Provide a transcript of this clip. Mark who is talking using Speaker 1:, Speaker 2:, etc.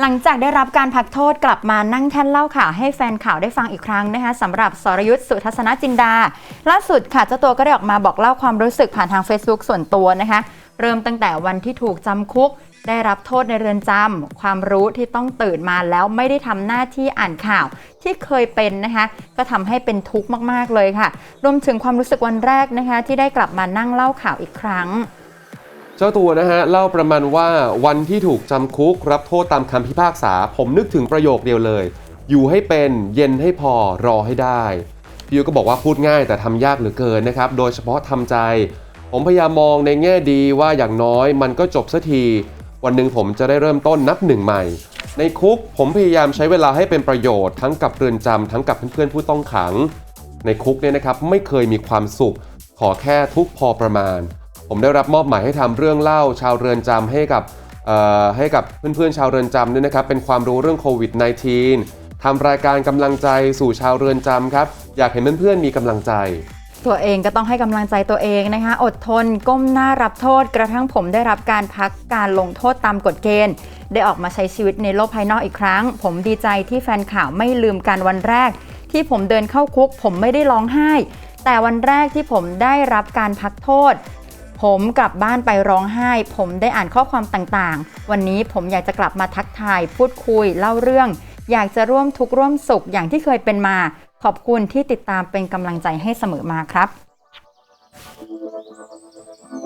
Speaker 1: หลังจากได้รับการพักโทษกลับมานั่งแท่นเล่าข่าวให้แฟนข่าวได้ฟังอีกครั้งนะคะสำหรับสรยุทธ์สุทัศนจินดา ล่าสุดค่ะเจ้าตัวก็ได้ออกมาบอกเล่าความรู้สึกผ่านทาง Facebook ส่วนตัวนะคะ เริ่มตั้งแต่วันที่ถูกจำคุก ได้รับโทษในเรือนจำความรู้ที่ต้องตื่นมาแล้วไม่ได้ทำหน้าที่อ่านข่าวที่เคยเป็นนะคะก็ทำให้เป็นทุกข์มากๆเลยค่ะ รวมถึงความรู้สึกวันแรกนะคะที่ได้กลับมานั่งเล่าข่าวอีกครั้ง
Speaker 2: เจ้าตัวนะฮะเล่าประมาณว่าวันที่ถูกจำคุกรับโทษตามคำพิพากษา ผมนึกถึงประโยคเดียวเลย อยู่ให้เป็นเย็นให้พอรอให้ได้พี่ยุก็บอกว่าพูดง่ายแต่ทำยากเหลือเกินนะครับ โดยเฉพาะทำใจ ผมพยายามมองในแง่ดีว่าอย่างน้อยมันก็จบสักที วันหนึ่งผมจะได้เริ่มต้นนับหนึ่งใหม่ ในคุกผมพยายามใช้เวลาให้เป็นประโยชน์ทั้งกับเรือนจำทั้งกับเพื่อนๆผู้ต้องขัง ในคุกเนี่ยนะครับไม่เคยมีความสุข ขอแค่ทุกพอประมาณ ผมได้รับมอบหมายให้ทำเรื่องเล่าชาวเรือนจำให้กับเอ่อให้กับเพื่อนๆชาวเรือนจำด้วยนะครับ เป็นความรู้เรื่องโควิด -19 ทำรายการกำลังใจสู่ชาวเรือนจำครับ อยากเห็นเพื่อนๆมีกำลังใจ
Speaker 1: ตัวเองก็ต้องให้กำลังใจตัวเองนะคะ อดทนก้มหน้ารับโทษ กระทั่งผมได้รับการพักการลงโทษตามกฎเกณฑ์ ได้ออกมาใช้ชีวิตในโลกภายนอกอีกครั้ง ผมดีใจที่แฟนข่าวไม่ลืมกันวันแรก ที่ผมเดินเข้าคุก ผมไม่ได้ร้องไห้ แต่วันแรกที่ผมได้รับการพักโทษ ผมกลับบ้านไปร้องไห้ ผมได้อ่านข้อความต่างๆ วันนี้ผมอยากจะกลับมาทักทาย พูดคุยเล่าเรื่อง อยากจะร่วมทุกข์ร่วมสุขอย่างที่เคยเป็นมา ขอบคุณที่ติดตามเป็นกำลังใจให้เสมอมาครับ